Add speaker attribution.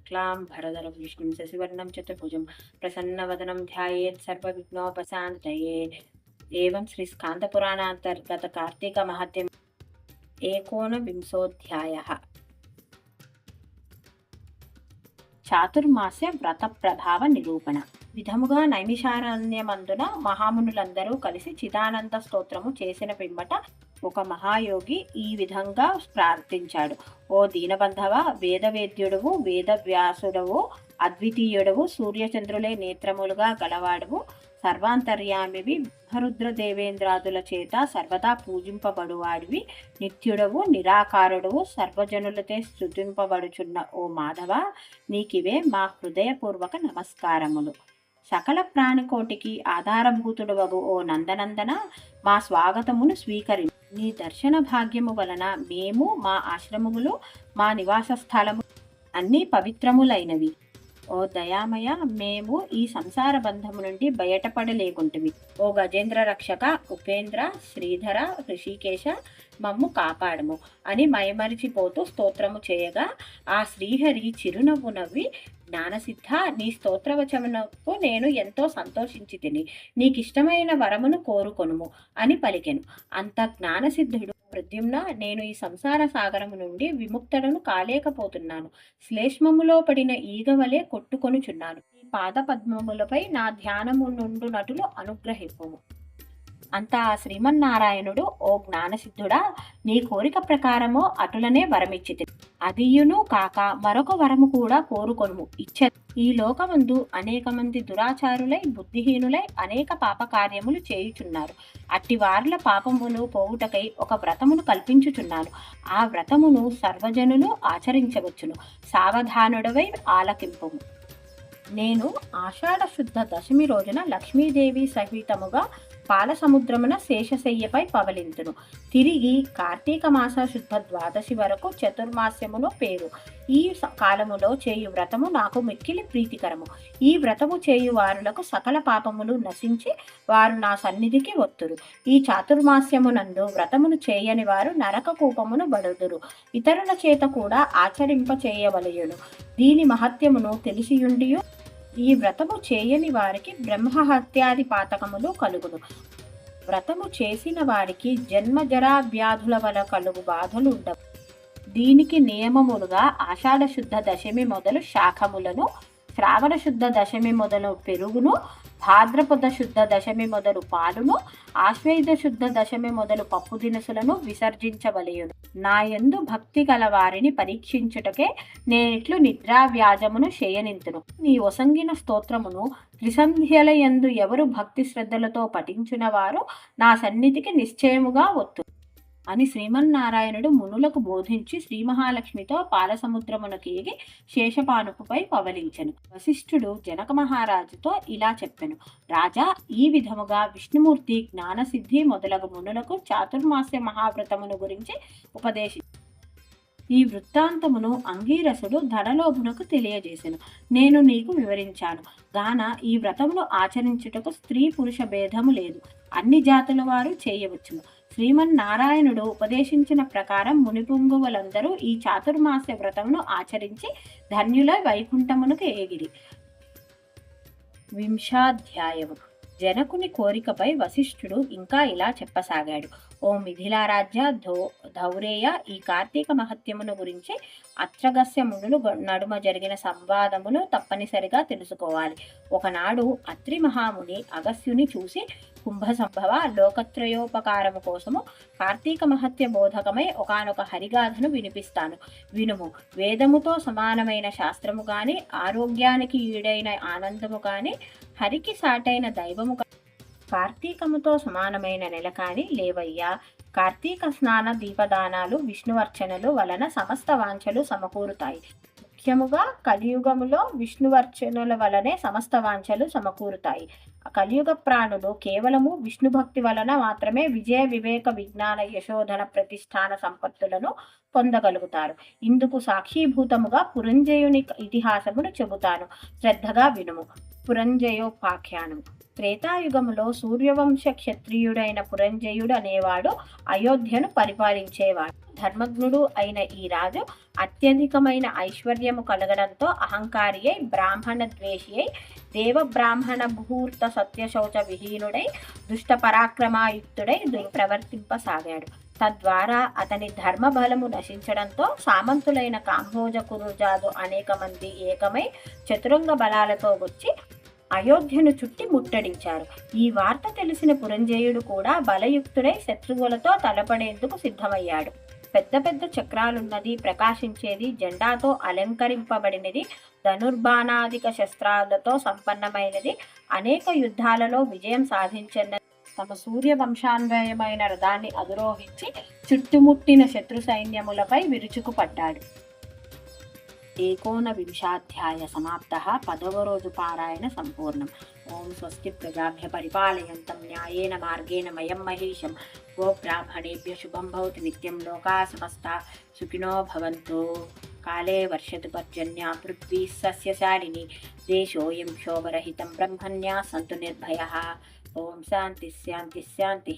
Speaker 1: శుక్లాం భరధరం విష్ణుం శశివర్ణం చతుర్భుజం ప్రసన్నవదనం ధ్యాయేత్ సర్వవిఘ్నోపశాంతయే ఏవం శ్రీ స్కాందపురాణాంతర్గత కార్తీక మహత్యం ఏకోనవింశోధ్యాయ చాతుర్మాస్య వ్రత ప్రభావ నిరూపణ విధముగా నైమిషారణ్యమందున మహామునులందరూ కలిసి చిదానంద స్తోత్రము చేసిన పిమ్మట ఒక మహాయోగి ఈ విధంగా ప్రార్థించాడు. ఓ దీనబంధవ వేదవేద్యుడవు వేదవ్యాసుడవు అద్వితీయుడవు సూర్యచంద్రులే నేత్రములుగా గలవాడవు. సర్వాంతర్యామివి బ్రహ్మరుద్ర దేవేంద్రాదుల చేత సర్వదా పూజింపబడువాడివి. నిత్యుడవు నిరాకారుడవు సర్వజనులతే స్థుతింపబడుచున్న ఓ మాధవ నీకివే మా హృదయపూర్వక నమస్కారములు. సకల ప్రాణికోటికి ఆధారభూతుడవగు ఓ నందనందన మా స్వాగతమును స్వీకరి నీ దర్శన భాగ్యము వలన మేము మా ఆశ్రమములు మా నివాస స్థలము అన్నీ పవిత్రములైనవి. ఓ దయామయ మేము ఈ సంసార బంధము నుండి బయటపడలేకుంటువి ఓ గజేంద్ర రక్షక ఉపేంద్ర శ్రీధర ఋషికేశ మమ్ము కాపాడము. అని మైమరిచిపోతూ స్తోత్రము చేయగా ఆ శ్రీహరి చిరునవ్వు నవ్వి జ్ఞానసిద్ధ నీ స్తోత్రవచనకు నేను ఎంతో సంతోషించి తిని నీకిష్టమైన వరమును కోరుకొనుము అని పలికెను. అంత జ్ఞానసిద్ధుడు ప్రద్యుమ్న నేను ఈ సంసార సాగరము నుండి విముక్తడను కాలేకపోతున్నాను. శ్లేష్మములో పడిన ఈగవలే కొట్టుకొనుచున్నాను. ఈ పాద పద్మములపై నా ధ్యానము నుండు నటులు అనుగ్రహింపము. అంత ఆ శ్రీమన్నారాయణుడు ఓ జ్ఞానసిద్ధుడా నీ కోరిక ప్రకారము అటులనే వరమిచ్చితే అదియును కాక మరొక వరము కూడా కోరుకొనుము. ఇచ్చ ఈ లోకమందు అనేక మంది దురాచారులై బుద్ధిహీనులై అనేక పాప కార్యములు చేయుచున్నారు. అట్టి వారుల పాపమును పోవుటకై ఒక వ్రతమును కల్పించుచున్నాను. ఆ వ్రతమును సర్వజనులు ఆచరించవచ్చును. సావధానుడవై ఆలకింపు నేను ఆషాఢ శుద్ధ దశమి రోజున లక్ష్మీదేవి సహితముగా పాలసముద్రమున శేషశయ్యపై పవలింతును. తిరిగి కార్తీక మాస శుద్ధ ద్వాదశి వరకు చతుర్మాస్యమును పేరు. ఈ స- కాలములో చేయు వ్రతము నాకు మిక్కిలి ప్రీతికరము. ఈ వ్రతము చేయు వారులకు సకల పాపములు నశించి వారు నా సన్నిధికి వత్తురు. ఈ చాతుర్మాస్యమునందు వ్రతమును చేయని వారు నరక కూపమును బడుదురు. ఇతరుల చేత కూడా ఆచరింప చేయవలయును దీని మహత్యమును తెలిసియుండియు ఈ వ్రతము చేయని వారికి బ్రహ్మహత్యాది పాతకములు కలుగును. వ్రతము చేసిన వారికి జన్మ జరా వ్యాధుల వల్ల కలుగు బాధలు ఉండవు. దీనికి నియమములుగా ఆషాఢ శుద్ధ దశమి మొదలు శాఖములను శ్రావణ శుద్ధ దశమి మొదలు పెరుగును భాద్రపద శుద్ధ దశమి మొదలు పాలును ఆశ్వేద శుద్ధ దశమి మొదలు పప్పు దినుసులను విసర్జించవలయును నా యందు భక్తి గల వారిని పరీక్షించుటకే నేనిట్లు నిద్రా వ్యాజమును చేయనింతును. నీ ఒసంగిన స్తోత్రమును త్రిసంధ్యల యందు ఎవరు భక్తి శ్రద్ధలతో పఠించిన వారు నా సన్నిధికి నిశ్చయముగా వత్తు అని శ్రీమన్నారాయణుడు మునులకు బోధించి శ్రీ మహాలక్ష్మితో పాలసముద్రమునకు ఎగి శేషపానుపుపై పవలించెను. వశిష్ఠుడు జనక మహారాజుతో ఇలా చెప్పెను. రాజా ఈ విధముగా విష్ణుమూర్తి జ్ఞానసిద్ధి మొదలగు మునులకు చాతుర్మాస్య మహావ్రతమును గురించి ఉపదేశి ఈ వృత్తాంతమును అంగీరసుడు ధనలోభునకు తెలియజేసెను. నేను నీకు వివరించాను. గాన ఈ వ్రతమును ఆచరించుటకు స్త్రీ పురుష భేదము లేదు. అన్ని జాతుల వారు చేయవచ్చును. శ్రీమన్నారాయణుడు ఉపదేశించిన ప్రకారం మునిపుంగువులందరూ ఈ చాతుర్మాస్య వ్రతమును ఆచరించి ధన్యుల వైకుంఠమునకు ఏగిరి వింశాధ్యాయము. జనకుని కోరికపై వశిష్ఠుడు ఇంకా ఇలా చెప్పసాగాడు. ఓ మిథిలారాజ్య ధో ధౌరేయ ఈ కార్తీక మహత్యమును గురించి అత్రగస్య మునులు నడుమ జరిగిన సంవాదమును తప్పనిసరిగా తెలుసుకోవాలి. ఒకనాడు అత్రి మహాముని అగస్యుని చూసి కుంభ సంభవ లోకత్రయోపకారము కోసము కార్తీక మహత్య బోధకమై ఒకానొక హరిగాథను వినిపిస్తాను. వినుము. వేదముతో సమానమైన శాస్త్రము కానీ ఆరోగ్యానికి ఈడైన ఆనందము కానీ హరికి సాటైన దైవము కార్తీకముతో సమానమైన నెల కాని లేవయ్యా. కార్తీక స్నాన దీపదానాలు విష్ణువర్చనలు వలన సమస్త వాంఛలు సమకూరుతాయి. ముఖ్యముగా కలియుగములో విష్ణువర్చనల వలనే సమస్త వాంఛలు సమకూరుతాయి. కలియుగ ప్రాణులు కేవలము విష్ణు భక్తి వలన మాత్రమే విజయ వివేక విజ్ఞాన యశోధన ప్రతిష్టాన సంపత్తులను పొందగలుగుతారు. ఇందుకు సాక్షీభూతముగా పురంజయుని ఇతిహాసమును చెబుతాను. శ్రద్ధగా వినుము. పురంజయోపాఖ్యానం. త్రేతాయుగములో సూర్యవంశ క్షత్రియుడైన పురంజయుడు అనేవాడు అయోధ్యను పరిపాలించేవాడు. ధర్మజ్ఞుడు అయిన ఈ రాజు అత్యధికమైన ఐశ్వర్యము కలగడంతో అహంకారి అయి బ్రాహ్మణ ద్వేషి అయి దేవబ్రాహ్మణ ముహూర్త సత్యశౌచ విహీనుడై దుష్ట పరాక్రమాయుక్తుడై దు- ప్రవర్తింపసాగాడు. తద్వారా అతని ధర్మబలము నశించడంతో సామంతులైన కాంభోజ కురుజాదు అనేక మంది ఏకమై చతురంగ బలాలతో వచ్చి అయోధ్యను చుట్టి ముట్టడించారు. ఈ వార్త తెలిసిన పురంజయుడు కూడా బలయుక్తుడై శత్రువులతో తలపడేందుకు సిద్ధమయ్యాడు. పెద్ద పెద్ద చక్రాలున్నది ప్రకాశించేది జెండాతో అలంకరింపబడినది ధనుర్బాణాదిక శస్త్రాలతో సంపన్నమైనది. అనేక యుద్ధాలలో విజయం సాధించిన తమ సూర్య వంశాన్వయమైన రథాన్ని అధిరోహించి చుట్టుముట్టిన శత్రు సైన్యములపై విరుచుకుపడ్డాడు. ఏకోనవింశాధ్యాయ సమాప్త పదవ రోజు పారాయణ సంపూర్ణం ఓం స్వస్తి ప్రజాభ్య పరిపాలయంతం న్యాయేన మార్గేణ మయం మహేషం గో బ్రాహ్మణేభ్య శుభం భవతి నిత్యం లోకా సమస్త సుఖినో భవంతు కాలే వర్షతు పర్జన్య పృథ్వీ సస్యశాలిని దేశోయం క్షోభరహితం బ్రహ్మణ్యా సంతు నిర్భయ ఓం శాంతి శాంతి శాంతి